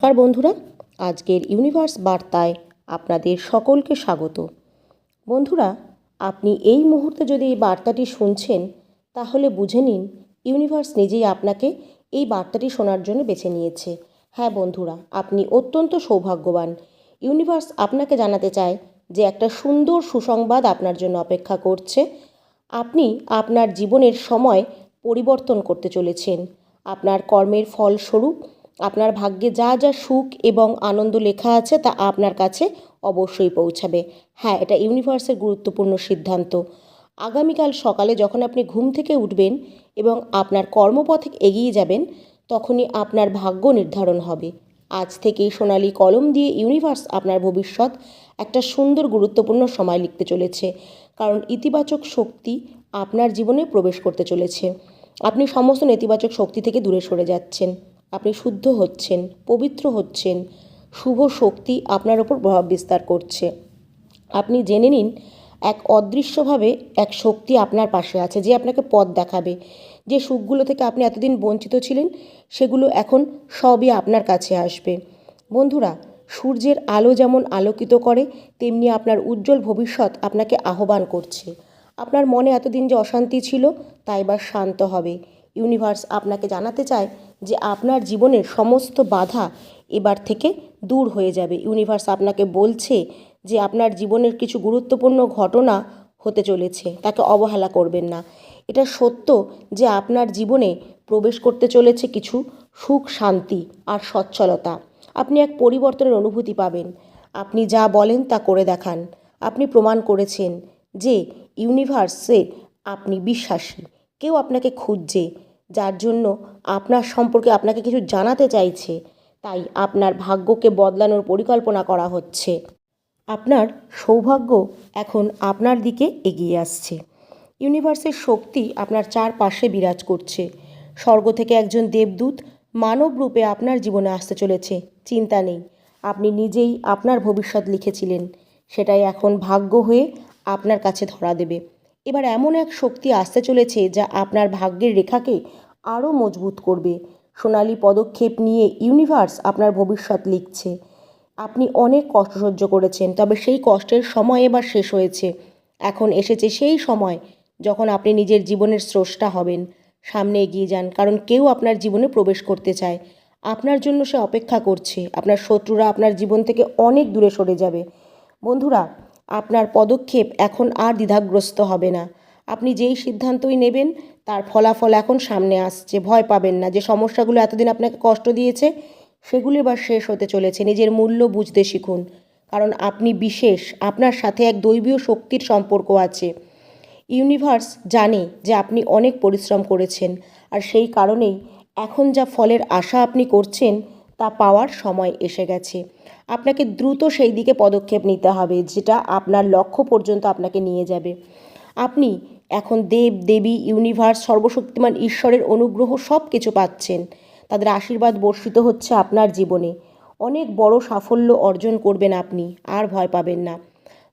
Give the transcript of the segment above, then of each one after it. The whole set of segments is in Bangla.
নমস্কার বন্ধুরা, আজকের ইউনিভার্স বার্তায় আপনাদের সকলকে স্বাগত। বন্ধুরা, আপনি এই মুহূর্তে যদি এই বার্তাটি শুনছেন, তাহলে বুঝে নিন ইউনিভার্স নিজেই আপনাকে এই বার্তাটি শোনার জন্য বেছে নিয়েছে। হ্যাঁ বন্ধুরা, আপনি অত্যন্ত সৌভাগ্যবান। ইউনিভার্স আপনাকে জানাতে চায় যে একটা সুন্দর সুসংবাদ আপনার জন্য অপেক্ষা করছে। আপনি আপনার জীবনের সময় পরিবর্তন করতে চলেছেন। আপনার কর্মের ফলস্বরূপ আপনার ভাগ্যে যা যা সুখ এবং আনন্দ লেখা আছে তা আপনার কাছে অবশ্যই পৌঁছাবে। হ্যাঁ এটা ইউনিভার্সের গুরুত্বপূর্ণ সিদ্ধান্ত। আগামীকাল সকালে যখন আপনি ঘুম থেকে উঠবেন এবং আপনার কর্মপথে এগিয়ে যাবেন, তখনই আপনার ভাগ্য নির্ধারণ হবে। আজ থেকেই সোনালি কলম দিয়ে ইউনিভার্স আপনার ভবিষ্যৎ একটা সুন্দর, গুরুত্বপূর্ণ সময় লিখতে চলেছে। কারণ ইতিবাচক শক্তি আপনার জীবনে প্রবেশ করতে চলেছে। আপনি সমস্ত নেতিবাচক শক্তি থেকে দূরে সরে যাচ্ছেন। আপনি শুদ্ধ হচ্ছেন, পবিত্র হচ্ছেন, শুভ শক্তি আপনার ওপর প্রভাব বিস্তার করছে। আপনি জেনে নিন, এক অদৃশ্যভাবে এক শক্তি আপনার পাশে আছে যে আপনাকে পথ দেখাবে। যে সুখগুলো থেকে আপনি এতদিন বঞ্চিত ছিলেন, সেগুলো এখন সবই আপনার কাছে আসবে। বন্ধুরা, সূর্যের আলো যেমন আলোকিত করে, তেমনি আপনার উজ্জ্বল ভবিষ্যৎ আপনাকে আহ্বান করছে। আপনার মনে এতদিন যে অশান্তি ছিল তা এবার শান্ত হবে। ইউনিভার্স আপনাকে জানাতে চায় যে আপনার জীবনের সমস্ত বাধা এবার থেকে দূর হয়ে যাবে। ইউনিভার্স আপনাকে বলছে যে আপনার জীবনের কিছু গুরুত্বপূর্ণ ঘটনা হতে চলেছে, তাকে অবহেলা করবেন না। এটা সত্য যে আপনার জীবনে প্রবেশ করতে চলেছে কিছু সুখ, শান্তি আর সচ্ছলতা। আপনি এক পরিবর্তনের অনুভূতি পাবেন। আপনি যা বলেন তা করে দেখান। আপনি প্রমাণ করেছেন যে ইউনিভার্সে আপনি বিশ্বাসী। কেউ আপনাকে খুঁজছে যার জন্য আপনার সম্পর্কে আপনাকে কিছু জানাতে চাইছে, তাই আপনার ভাগ্যকে বদলানোর পরিকল্পনা করা হচ্ছে। আপনার সৌভাগ্য এখন আপনার দিকে এগিয়ে আসছে। ইউনিভার্সের শক্তি আপনার চারপাশে বিরাজ করছে। স্বর্গ থেকে একজন দেবদূত মানব রূপে আপনার জীবনে আসতে চলেছে, চিন্তা নেই। আপনি নিজেই আপনার ভবিষ্যৎ লিখেছিলেন। সেটাই এখন ভাগ্য হয়ে আপনার কাছে ধরা দেবে। এবার এমন এক শক্তি আসতে চলেছে যা আপনার ভাগ্যের রেখাকে আরও মজবুত করবে। সোনালি পদক্ষেপ নিয়ে ইউনিভার্স আপনার ভবিষ্যৎ লিখছে। আপনি অনেক কষ্ট সহ্য করেছেন, তবে সেই কষ্টের সময় এবার শেষ হয়েছে। এখন এসেছে সেই সময় যখন আপনি নিজের জীবনের স্রষ্টা হবেন। সামনে এগিয়ে যান, কারণ কেউ আপনার জীবনে প্রবেশ করতে চায়। আপনার জন্য সে অপেক্ষা করছে। আপনার শত্রুরা আপনার জীবন থেকে অনেক দূরে সরে যাবে। বন্ধুরা আপনার পদক্ষেপ এখন আর দ্বিধাগ্রস্ত হবে না। আপনি যেই সিদ্ধান্তই নেবেন, তার ফলাফল এখন সামনে আসছে। ভয় পাবেন না যে সমস্যাগুলো এতদিন আপনাকে কষ্ট দিয়েছে, সেগুলো এবার শেষ হতে চলেছে। নিজের মূল্য বুঝতে শিখুন। কারণ আপনি বিশেষ, আপনার সাথে এক দৈবীয় শক্তির সম্পর্ক আছে। ইউনিভার্স জানে যে আপনি অনেক পরিশ্রম করেছেন, আর সেই কারণেই এখন যা ফলের আশা আপনি করছেন, তা পাওয়ার সময় এসে গেছে। আপনাকে দ্রুত সেই দিকে পদক্ষেপ নিতে হবে, যেটা আপনার লক্ষ্য পর্যন্ত আপনাকে নিয়ে যাবে। আপনি এখন দেব, দেবী ইউনিভার্স সর্বশক্তিমান ঈশ্বরের অনুগ্রহ সব কিছু পাচ্ছেন। তাদের আশীর্বাদ বর্ষিত হচ্ছে আপনার জীবনে। অনেক বড় সাফল্য অর্জন করবেন আপনি, আর ভয় পাবেন না।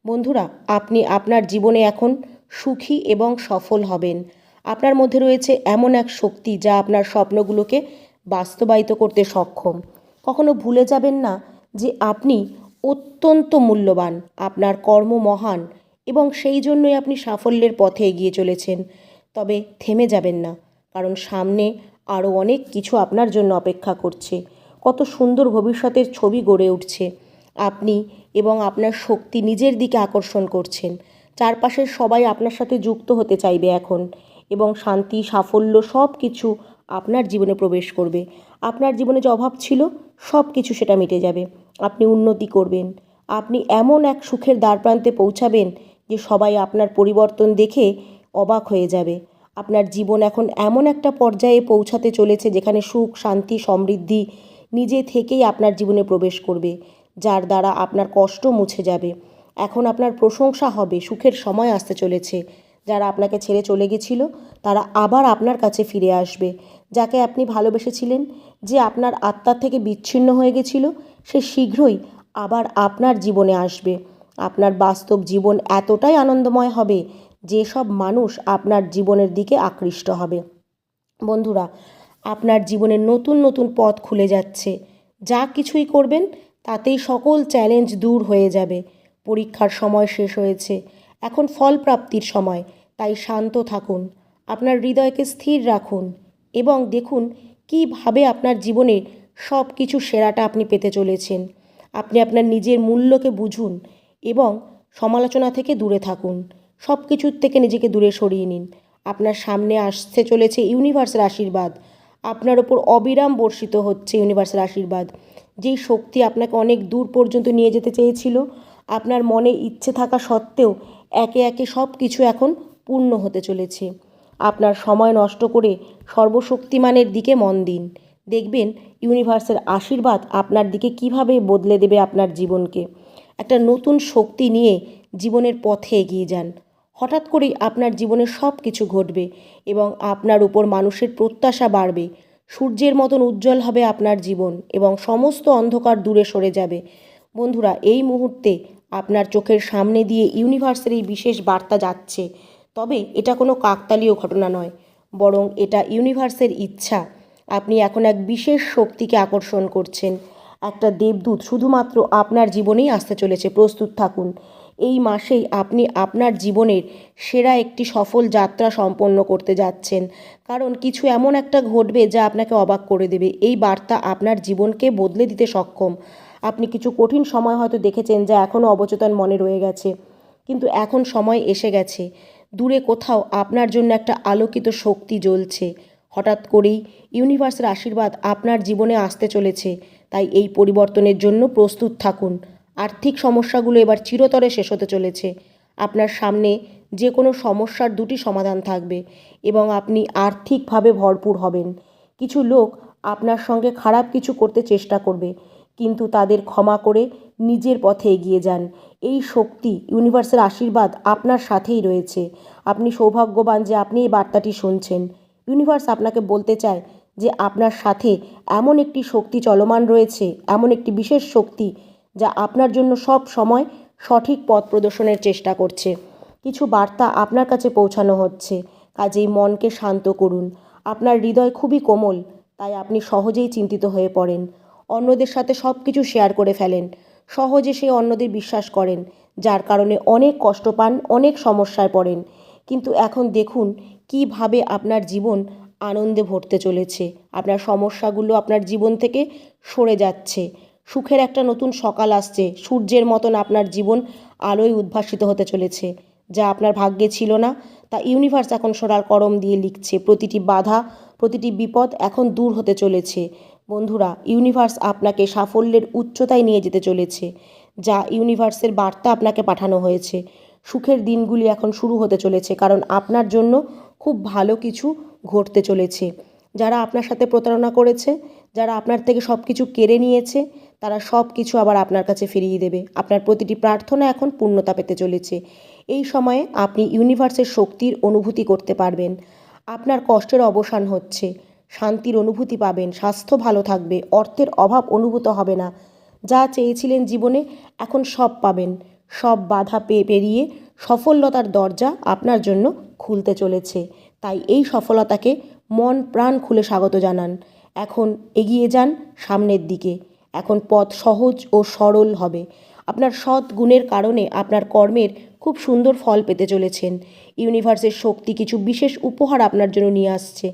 বন্ধুরা, আপনি আপনার জীবনে এখন সুখী এবং সফল হবেন। আপনার মধ্যে রয়েছে এমন এক শক্তি যা আপনার স্বপ্নগুলোকে বাস্তবায়িত করতে সক্ষম। কখনো ভুলে যাবেন না যে আপনি অত্যন্ত মূল্যবান, আপনার কর্ম মহান এবং সেই জন্যই আপনি সাফল্যের পথে এগিয়ে চলেছেন। তবে থেমে যাবেন না, কারণ সামনে আরও অনেক কিছু আপনার জন্য অপেক্ষা করছে। কত সুন্দর ভবিষ্যতের ছবি গড়ে উঠছে। আপনি এবং আপনার শক্তি নিজের দিকে আকর্ষণ করছেন। চারপাশের সবাই আপনার সাথে যুক্ত হতে চাইবে এখন এবং শান্তি, সাফল্য সব কিছু আপনার জীবনে প্রবেশ করবে। আপনার জীবনে যে অভাব ছিল সব কিছু সেটা মিটে যাবে। আপনি উন্নতি করবেন। আপনি এমন এক সুখের দ্বারপ্রান্তে পৌঁছাবেন যে সবাই আপনার পরিবর্তন দেখে অবাক হয়ে যাবে। আপনার জীবন এখন এমন একটা পর্যায়ে পৌঁছাতে চলেছে যেখানে সুখ, শান্তি, সমৃদ্ধি নিজে থেকেই আপনার জীবনে প্রবেশ করবে, যার দ্বারা আপনার কষ্ট মুছে যাবে। এখন আপনার প্রশংসা হবে, সুখের সময় আসতে চলেছে। যারা আপনাকে ছেড়ে চলে গেছিল, তারা আবার আপনার কাছে ফিরে আসবে। যাকে আপনি ভালোবেসেছিলেন, যে আপনার আত্মার থেকে বিচ্ছিন্ন হয়ে গেছিল, সে শীঘ্রই আবার আপনার জীবনে আসবে। আপনার বাস্তব জীবন এতটাই আনন্দময় হবে, যে সব মানুষ আপনার জীবনের দিকে আকৃষ্ট হবে। বন্ধুরা, আপনার জীবনে নতুন নতুন পথ খুলে যাচ্ছে। যা কিছুই করবেন, তাতেই সকল চ্যালেঞ্জ দূর হয়ে যাবে। পরীক্ষার সময় শেষ হয়েছে, এখন ফল প্রাপ্তির সময়, তাই শান্ত থাকুন। আপনার হৃদয়কে স্থির রাখুন। এবং দেখুন কীভাবে আপনার জীবনে সব কিছু সেরাটা আপনি পেতে চলেছেন। আপনি আপনার নিজের মূল্যকে বুঝুন এবং সমালোচনা থেকে দূরে থাকুন। সব কিছুর থেকে নিজেকে দূরে সরিয়ে নিন। আপনার সামনে আসতে চলেছে ইউনিভার্সের আশীর্বাদ। আপনার ওপর অবিরাম বর্ষিত হচ্ছে ইউনিভার্সের আশীর্বাদ। যেই শক্তি আপনাকে অনেক দূর পর্যন্ত নিয়ে যেতে চেয়েছিল, আপনার মনে ইচ্ছে থাকা সত্ত্বেও একে একে সব কিছু এখন পূর্ণ হতে চলেছে। আপনার সময় নষ্ট করে সর্বশক্তিমানের দিকে মন দিন। দেখবেন ইউনিভার্সের আশীর্বাদ আপনার দিকে কীভাবে বদলে দেবে আপনার জীবনকে। একটা নতুন শক্তি নিয়ে জীবনের পথে এগিয়ে যান। হঠাৎ করেই আপনার জীবনে সব কিছু ঘটবে এবং আপনার উপর মানুষের প্রত্যাশা বাড়বে। সূর্যের মতন উজ্জ্বল হবে আপনার জীবন এবং সমস্ত অন্ধকার দূরে সরে যাবে। বন্ধুরা, এই মুহূর্তে আপনার চোখের সামনে দিয়ে ইউনিভার্সের এই বিশেষ বার্তা যাচ্ছে। তবে এটা কোনো কাকতালীয় ঘটনা নয়, বরং এটা ইউনিভার্সের ইচ্ছা। আপনি এখন এক বিশেষ শক্তিকে আকর্ষণ করছেন। একটা দেবদূত শুধুমাত্র আপনার জীবনেই আসতে চলেছে, প্রস্তুত থাকুন। এই মাসেই আপনি আপনার জীবনের সেরা একটি সফল যাত্রা সম্পন্ন করতে যাচ্ছেন, কারণ কিছু এমন একটা ঘটবে যা আপনাকে অবাক করে দেবে। এই বার্তা আপনার জীবনকে বদলে দিতে সক্ষম। আপনি কিছু কঠিন সময় হয়তো দেখেছেন যা এখনও অবচেতন মনে রয়ে গেছে, কিন্তু এখন সময় এসে গেছে। দূরে কোথাও আপনার জন্য একটা আলোকিত শক্তি জ্বলছে। হঠাৎ করেই ইউনিভার্সের আশীর্বাদ আপনার জীবনে আসতে চলেছে। তাই এই পরিবর্তনের জন্য প্রস্তুত থাকুন। আর্থিক সমস্যাগুলো এবার চিরতরে শেষ হতে চলেছে। আপনার সামনে যে কোনো সমস্যার দুটি সমাধান থাকবে এবং আপনি আর্থিকভাবে ভরপুর হবেন। কিছু লোক আপনার সঙ্গে খারাপ কিছু করতে চেষ্টা করবে। কিন্তু তাদের ক্ষমা করে নিজের পথে এগিয়ে যান। এই শক্তি, ইউনিভার্সের আশীর্বাদ আপনার সাথেই রয়েছে। আপনি সৌভাগ্যবান যে আপনি এই বার্তাটি শুনছেন। ইউনিভার্স আপনাকে বলতে চায় যে আপনার সাথে এমন একটি শক্তি চলমান রয়েছে, এমন একটি বিশেষ শক্তি যা আপনার জন্য সব সময় সঠিক পথ প্রদর্শনের চেষ্টা করছে। কিছু বার্তা আপনার কাছে পৌঁছানো হচ্ছে। কাজেই মনকে শান্ত করুন। আপনার হৃদয় খুবই কোমল, তাই আপনি সহজেই চিন্তিত হয়ে পড়েন। অন্যদের সাথে সব কিছু শেয়ার করে ফেলেন। সহজে সেই অন্যদের বিশ্বাস করেন, যার কারণে অনেক কষ্ট পান, অনেক সমস্যায় পড়েন। কিন্তু এখন দেখুন কীভাবে আপনার জীবন আনন্দে ভরতে চলেছে। আপনার সমস্যাগুলো আপনার জীবন থেকে সরে যাচ্ছে। সুখের একটা নতুন সকাল আসছে। সূর্যের মতন আপনার জীবন আলোয় উদ্ভাসিত হতে চলেছে। যা আপনার ভাগ্যে ছিল না, তা ইউনিভার্স এখন সরার করম দিয়ে লিখছে। প্রতিটি বাধা, প্রতিটি বিপদ এখন দূর হতে চলেছে। বন্ধুরা ইউনিভার্স আপনাকে সাফল্যের উচ্চতায় নিয়ে যেতে চলেছে, যা ইউনিভার্সের বার্তা আপনাকে পাঠানো হয়েছে। সুখের দিনগুলি এখন শুরু হতে চলেছে, কারণ আপনার জন্য খুব ভালো কিছু ঘটতে চলেছে। যারা আপনার সাথে প্রতারণা করেছে, যারা আপনার থেকে সব কিছু কেড়ে নিয়েছে, তারা সব কিছু আবার আপনার কাছে ফিরিয়ে দেবে। আপনার প্রতিটি প্রার্থনা এখন পূর্ণতা পেতে চলেছে। এই সময়ে আপনি ইউনিভার্সের শক্তির অনুভূতি করতে পারবেন। আপনার কষ্টের অবসান হচ্ছে। শান্তির অনুভূতি পাবেন, স্বাস্থ্য ভালো থাকবে, অর্থের অভাব অনুভূত হবে না। যা চেয়েছিলেন জীবনে, এখন সব পাবেন। সব বাধা পেয়ে পেরিয়ে সফলতার দরজা আপনার জন্য খুলতে চলেছে। তাই এই সফলতাকে মন প্রাণ খুলে স্বাগত জানান। এখন এগিয়ে যান সামনের দিকে। এখন পথ সহজ ও সরল হবে। আপনার সৎ গুণের কারণে আপনার কর্মের খুব সুন্দর ফল পেতে চলেছেন। ইউনিভার্সের শক্তি কিছু বিশেষ উপহার আপনার জন্য নিয়ে আসছে।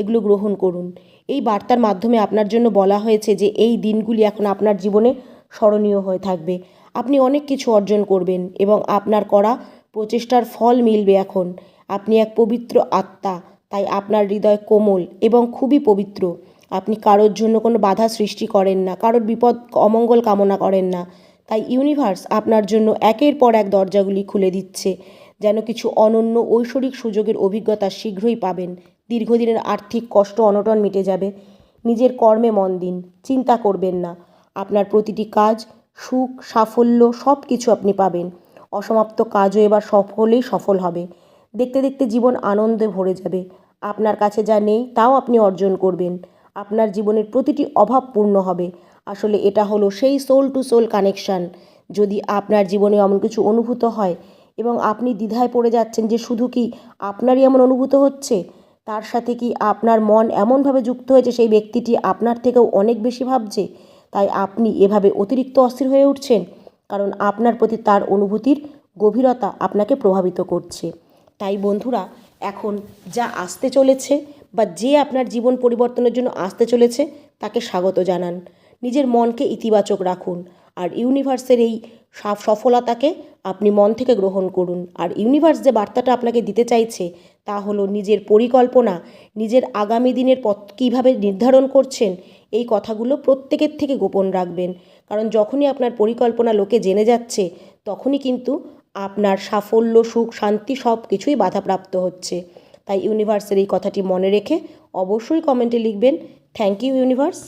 এগুলো গ্রহণ করুন। এই বার্তার মাধ্যমে আপনার জন্য বলা হয়েছে যে, এই দিনগুলি এখন আপনার জীবনে স্মরণীয় হয়ে থাকবে। আপনি অনেক কিছু অর্জন করবেন এবং আপনার করা প্রচেষ্টার ফল মিলবে এখন। আপনি এক পবিত্র আত্মা, তাই আপনার হৃদয় কোমল এবং খুবই পবিত্র। আপনি কারোর জন্য কোনো বাধা সৃষ্টি করেন না, কারোর বিপদ, অমঙ্গল কামনা করেন না। তাই ইউনিভার্স আপনার জন্য একের পর এক দরজাগুলি খুলে দিচ্ছে, যেন কিছু অনন্য ঐশ্বরিক সুযোগের অভিজ্ঞতা শীঘ্রই পাবেন। দীর্ঘদিনের আর্থিক কষ্ট অনটন মিটে যাবে। নিজের কর্মে মন দিন, চিন্তা করবেন না। আপনার প্রতিটি কাজ, সুখ, সাফল্য সব কিছু আপনি পাবেন। অসমাপ্ত কাজও এবার সফলেই সফল হবে। দেখতে দেখতে জীবন আনন্দে ভরে যাবে। আপনার কাছে যা নেই, তাও আপনি অর্জন করবেন। আপনার জীবনের প্রতিটি অভাব পূর্ণ হবে। আসলে এটা হলো সেই সোল টু সোল কানেকশান যদি আপনার জীবনে এমন কিছু অনুভূত হয় এবং আপনি দ্বিধায় পড়ে যাচ্ছেন যে শুধু কি আপনারই এমন অনুভূত হচ্ছে? তার সাথে কি আপনার মন এমনভাবে যুক্ত হয়েছে সেই ব্যক্তিটি আপনার থেকেও অনেক বেশি ভাবছে? তাই আপনি এভাবে অতিরিক্ত অস্থির হয়ে উঠছেন? কারণ আপনার প্রতি তার অনুভূতির গভীরতা আপনাকে প্রভাবিত করছে। তাই বন্ধুরা, এখন যা আসতে চলেছে বা যে আপনার জীবন পরিবর্তনের জন্য আসতে চলেছে, তাকে স্বাগত জানান। নিজের মনকে ইতিবাচক রাখুন। আর ইউনিভার্সের এই সফলতাকে আপনি মন থেকে গ্রহণ করুন। আর ইউনিভার্স যে বার্তাটা আপনাকে দিতে চাইছে, তা হলো নিজের পরিকল্পনা, নিজের আগামী দিনের পথ কীভাবে নির্ধারণ করছেন, এই কথাগুলো প্রত্যেকের থেকে গোপন রাখবেন। কারণ যখনই আপনার পরিকল্পনা লোকে জেনে যাচ্ছে, তখনই কিন্তু আপনার সাফল্য, সুখ, শান্তি সব কিছুই বাধাপ্রাপ্ত হচ্ছে। তাই ইউনিভার্সের এই কথাটি মনে রেখে অবশ্যই কমেন্টে লিখবেন থ্যাংক ইউ ইউনিভার্স